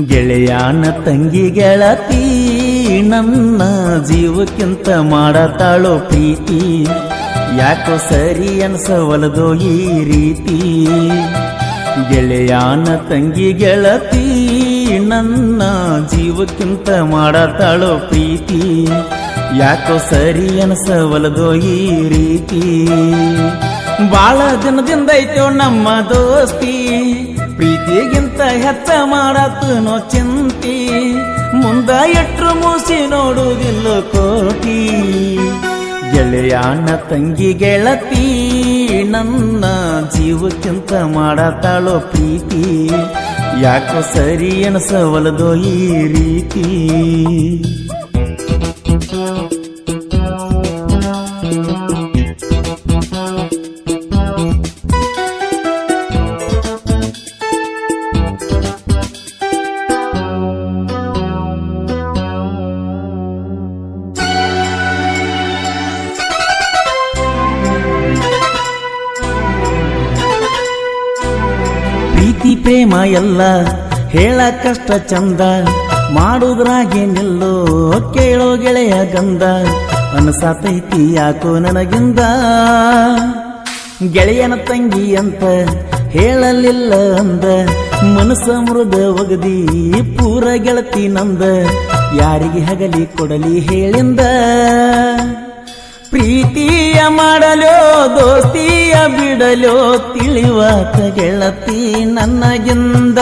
ಗೆಳೆಯಾನ ತಂಗಿ ಗೆಳತಿ ನನ್ನ ಜೀವಕ್ಕಿಂತ ಮಾಡತಾಳೋ ಪ್ರೀತಿ. ಯಾಕೋ ಸರಿ ಅನ್ಸವಲದೋ ಈ ರೀತಿ. ಗೆಳೆಯಾನ ತಂಗಿ ಗೆಳತಿ ನನ್ನ ಜೀವಕ್ಕಿಂತ ಮಾಡತಾಳೋ ಪ್ರೀತಿ. ಯಾಕೋ ಸರಿ ಅನ್ಸವಲದೋ ಈ ರೀತಿ. ಬಾಳ ದಿನದಿಂದ ಐತೋ ನಮ್ಮ ದೋಸ್ತಿ. ಪ್ರೀತಿಗಿಂತ ಹೆಚ್ಚ ಮಾಡತ್ತನೋ ಚಿಂತಿ, ಮುಂದ ಎಟ್ರು ಮೂಸಿ ನೋಡುವುದಿಲ್ಲ ಕೋಟಿ. ಗೆಳೆಯಾನ ತಂಗಿ ಗೆಳತಿ, ನನ್ನ ಜೀವಕ್ಕಿಂತ ಮಾಡತಾಳೋ ಪ್ರೀತಿ. ಯಾಕೋ ಸರಿ ಅನಸವಲದೋ ಈ ರೀತಿ. ಪ್ರೇಮ ಎಲ್ಲ ಹೇಳ ಕಷ್ಟ ಚಂದ ಮಾಡುದ್ರಾಗೇನಿಲ್ಲೋ ಕೇಳೋ ಗೆಳೆಯ ಗಂದ ಅನಸಾತೈತಿ ಯಾಕೋ ನನಗಿಂದ. ಗೆಳೆಯನ ತಂಗಿ ಅಂತ ಹೇಳಲಿಲ್ಲ ಅಂದ, ಮನಸ್ಸ ಮೃದ ಒಗದಿ, ಪೂರ ಗೆಳತಿ ನಂದ, ಯಾರಿಗೆ ಹಗಲಿ ಕೊಡಲಿ ಹೇಳಿಂದ. ಪ್ರೀತಿಯ ಮಾಡಲೋ, ದೋಸ್ತಿಯ ಬಿಡಲೋ ತಿಳಿವಾತ ಗೆಳತಿ ನನಗಿಂದ.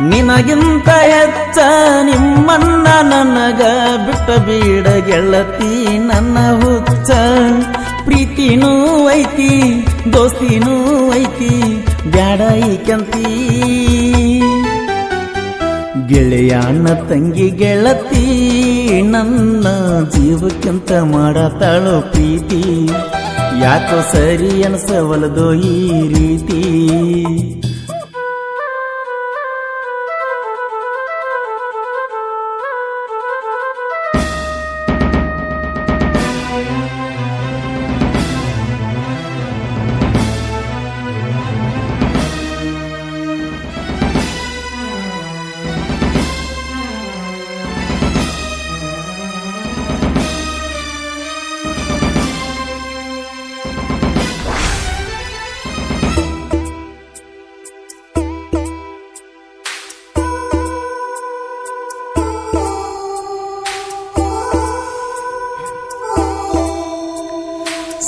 ನಿನಗಿಂತ ಹೆಚ್ಚ ನಿಮ್ಮನ್ನ ನನಗ ಬಿಟ್ಟ ಬೀಡ ಗೆಳತಿ ನನ್ನ ಹುಚ್ಚ. ಪ್ರೀತಿನೂ ಐತಿ, ದೋಸ್ತಿನೂ ಐತಿ, ಬ್ಯಾಡ ಈಕಂತೀ ಗೆಳೆಯಾನ ತಂಗಿ ಗೆಳತಿ ನನ್ನ ಜೀವಕ್ಕಿಂತ ಮಾಡತಾಳೋ ಪ್ರೀತಿ. ಯಾಕೋ ಸರಿ ಅನಸವಲದೋ ಈ ರೀತಿ?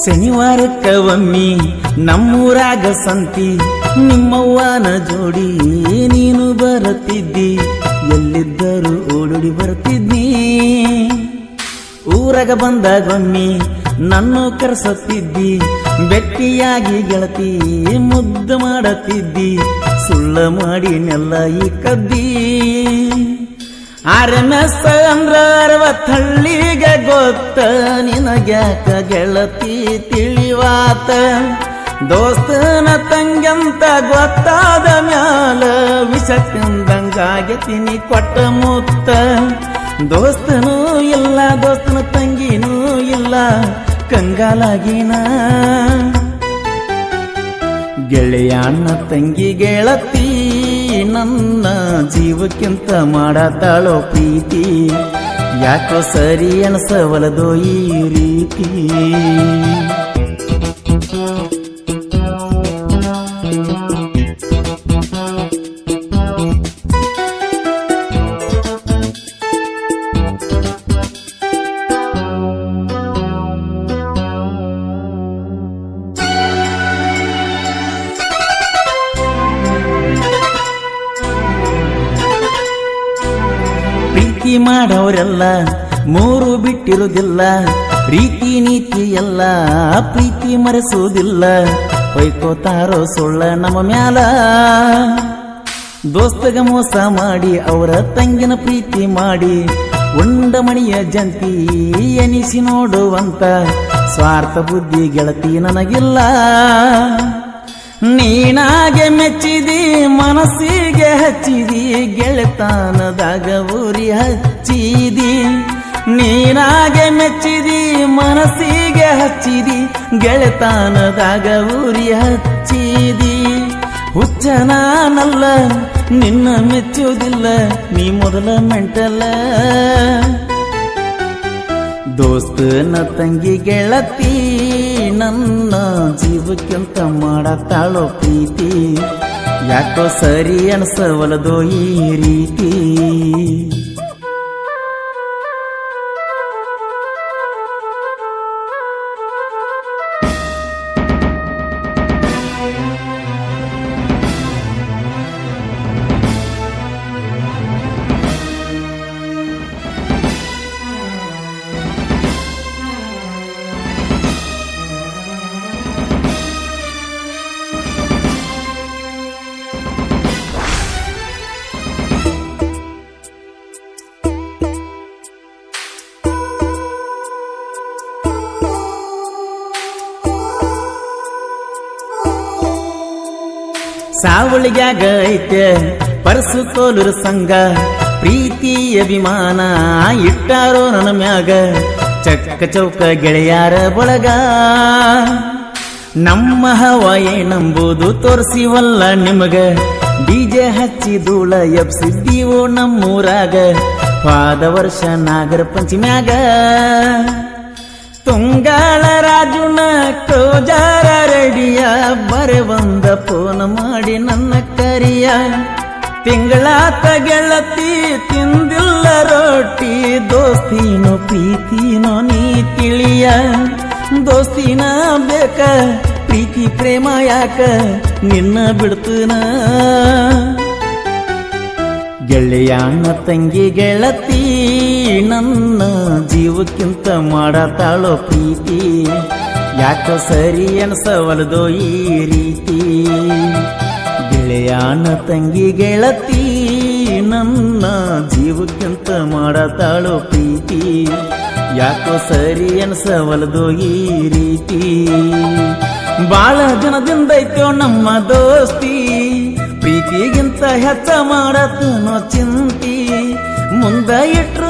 ಶನಿವಾರಕ್ಕ ಒಮ್ಮಿ ನಮ್ಮೂರಾಗ ಸಂತಿ, ನಿಮ್ಮವ್ವನ ಜೋಡಿ ನೀನು ಬರುತ್ತಿದ್ದಿ ಎಲ್ಲಿದ್ದರೂ ಓಡೋಡಿ ಬರುತ್ತಿದ್ದಿ ಊರಾಗ ಬಂದಾಗೊಮ್ಮಿ, ನನ್ನ ಕರೆಸುತ್ತಿದ್ದಿ ಬೆಟ್ಟಿಯಾಗಿ ಗೆಳತಿ ಮುದ್ದು ಮಾಡುತ್ತಿದ್ದಿ ಸುಳ್ಳ ಮಾಡಿ ನೆಲ್ಲ ಈ ಕದ್ದಿ. ಆರ್ಎಂಎಸ್ ಅಂದ್ರ ಅರವತ್ತಳ್ಳಿಗೆ ಗೊತ್ತ ನಿನಗ್ಯಾಕ ಗೆಳತಿ ತಿಳಿವಾತ? ದೋಸ್ತನ ತಂಗಂತ ಗೊತ್ತಾದ ಮ್ಯಾಲ ತಿನಿ ಕೊಟ್ಟ ಮುತ್ತ. ದೋಸ್ತನೂ ಇಲ್ಲ, ದೋಸ್ತನ ತಂಗಿನೂ ಇಲ್ಲ, ಕಂಗಾಲಾಗಿನ. ಗೆಳೆಯಣ್ಣ ತಂಗಿ ಗೆಳತಿ ನನ್ನ ಜೀವಕ್ಕಿಂತ ಮಾಡತಾಳೋ ಪ್ರೀತಿ? ಯಾಕೋ ಸರಿ ಅನಸವಲದೋ ಈ ರೀತಿ? ಪ್ರೀತಿ ಮಾಡೋರೆಲ್ಲ ಮೂರು ಬಿಟ್ಟಿರುವುದಿಲ್ಲ ಪ್ರೀತಿ ನೀತಿ ಎಲ್ಲ ಪ್ರೀತಿ ಮರೆಸುವುದಿಲ್ಲ. ಹೊಯ್ಕೋತಾರೋ ಸುಳ್ಳ ನಮ್ಮ ಮ್ಯಾಲ. ದೋಸ್ತಗ ಮೋಸ ಮಾಡಿ ಅವರ ತಂಗಿನ ಪ್ರೀತಿ ಮಾಡಿ ಒಂದ ಮಣಿಯ ಜಂತಿ ಎನಿಸಿ ನೋಡುವಂತ ಸ್ವಾರ್ಥ ಬುದ್ಧಿ ಗೆಳತಿ ನನಗಿಲ್ಲ. ನೀನಾಗೆ ಮೆಚ್ಚಿದಿ, ಮನಸ್ಸಿಗೆ ಹಚ್ಚಿದಿ, ಗೆಳೆತನದಾಗ ಊರಿ ಹಚ್ಚಿದಿ. ನೀನಾಗೆ ಮೆಚ್ಚಿದಿ, ಮನಸ್ಸಿಗೆ ಹಚ್ಚಿದಿ, ಗೆಳೆತಾನದಾಗ ಊರಿ ಹಚ್ಚಿದಿ. ಹುಚ್ಚನಾನಲ್ಲ ನಿನ್ನ ಮೆಚ್ಚುವುದಿಲ್ಲ ನೀ ಮೊದಲ ಮೆಂಟಲ್ಲ ದೋಸ್ತನ ತಂಗಿ ಗೆಳತಿ ನನ್ನ ಜೀವಕ್ಕಿಂತ ಮಾಡತ್ತಾಳೋ ಪ್ರೀತಿ. ಯಾಕೋ ಸರಿ ಅನ್ಸವಲದೋ ಈ ರೀತಿ? ಸಾವಳಿಗ್ಯಾಗ ಐತೆ. ಪರಸು ತೋಲುರ ಸಂಘ ಪ್ರೀತಿ ಅಭಿಮಾನ. ಇಟ್ಟಾರೋ ನನ್ನ ಮ್ಯಾಗ, ಚಕ್ಕ ಚೌಕ ಗೆಳೆಯಾರ ಬಳಗ. ನಮ್ಮ ಹವ ನಂಬುದು ತೋರಿಸಿವಲ್ಲ ನಿಮಗ. ಡಿಜೆ ಹಚ್ಚಿ ಧೂಳ ಎಬ್ಸಿದ್ದೀವೋ ನಮ್ಮೂರಾಗ. ಪಾದ ವರ್ಷ ನಾಗರ ಪಂಚಮ್ಯಾಗ. ತುಂಗಾಳ ರಾಜುನ ಕೋಜಾರ ರೆಡಿಯ ಬರೆ ಬಂದ ಫೋನ್ ಮಾಡಿ ನನ್ನ ಕರಿಯ. ತಿಂಗಳಾತ ಗೆಳತಿ ತಿಂದಿಲ್ಲ ರೊಟ್ಟಿ, ದೋಸ್ತಿನೋ ಪ್ರೀತಿನೋ ನೀ ತಿಳಿಯ. ದೋಸ್ತಿನ ಬೇಕ, ಪ್ರೀತಿ ಪ್ರೇಮ ಯಾಕ ನಿನ್ನ ಬಿಡ್ತನ. ಗೆಳೆಯಾಣ ತಂಗಿ ಗೆಳತಿ, ನನ್ನ ಜೀವಕ್ಕಿಂತ ಮಾಡತಾಳೋ ಪ್ರೀತಿ. ಯಾಕೋ ಸರಿ ಅನ್ಸವಲ್ದು ಈ ರೀತಿ? ಗೆಳೆಯಾನ ತಂಗಿ ಗೆಳತಿ ನನ್ನ ಜೀವಕ್ಕಿಂತ ಮಾಡತಾಳು ಪ್ರೀತಿ? ಯಾಕೋ ಸರಿ ಅನ್ಸವಲ್ದು ಈ ರೀತಿ? ಬಾಳ ದಿನದಿಂದೈತೋ ನಮ್ಮ ದೋಸ್ತಿ, ಪ್ರೀತಿಗಿಂತ ಹೆಚ್ಚ ಮಾಡತನೋ ಚಿಂತಿ? ಮುಂದ ಇಟ್ರು